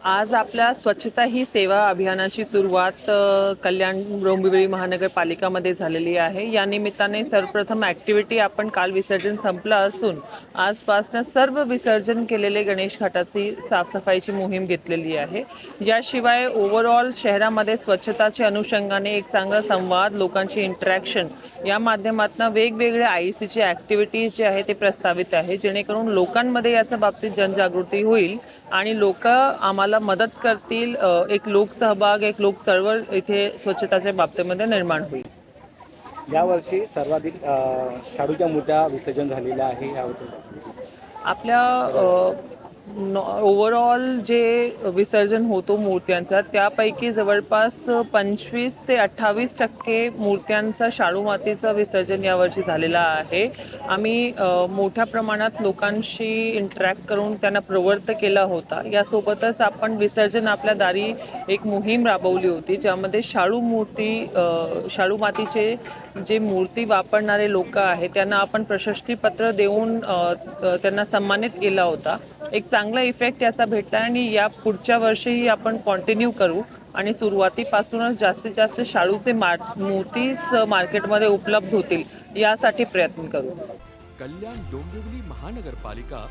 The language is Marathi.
आज आपल्या स्वच्छता ही सेवा अभियानाची सुरुवात कल्याण डोंबिवली महानगरपालिकामध्ये झालेली आहे. या निमित्ताने सर्वप्रथम ॲक्टिव्हिटी आपण काल विसर्जन संपलं असून आजपासनं सर्व विसर्जन केलेले गणेश घाटाची साफसफाईची मोहीम घेतलेली आहे. याशिवाय ओव्हरऑल शहरामध्ये स्वच्छताच्या अनुषंगाने एक चांगला संवाद लोकांची इंटरॅक्शन या माध्यमातून वेगवेगळ्या आय सीची ॲक्टिव्हिटीज जे आहे ते प्रस्तावित आहे. जेणेकरून लोकांमध्ये याच्या बाबतीत जनजागृती होईल आणि लोक आम्हाला मदत करतील एक लोकसहभाग एक लोक चळवळ इथे स्वच्छताच्या बाबतीमध्ये निर्माण होईल. यावर्षी सर्वाधिक शाडूच्या मूर्त्या विसर्जन झालेल्या आहे आपल्या ओव्हरऑल जे विसर्जन होतो मूर्त्यांचा त्यापैकी जवळपास पंचवीस ते अठ्ठावीस टक्के मूर्त्यांचा शाळू मातीचं विसर्जन यावर्षी झालेलं आहे. आम्ही मोठ्या प्रमाणात लोकांशी इंटरॅक्ट करून त्यांना प्रवृत्त केला होता. यासोबतच आपण विसर्जन आपल्या दारी एक मोहीम राबवली होती ज्यामध्ये शाळू मूर्ती शाळू मातीचे जे मूर्ती वापरणारे लोक आहेत त्यांना आपण प्रशस्तीपत्र देऊन त्यांना सन्मानित केला होता. एक चांगला इफेक्ट याचा भेटला आणि या पुढच्या वर्षीही आपण कॉन्टिन्यू करू. आणि सुरुवातीपासूनच जास्तीत जास्त शाळूचे मार मूर्तीच मार्केटमध्ये उपलब्ध होतील यासाठी प्रयत्न करू. कल्याण डोंबिवली महानगरपालिका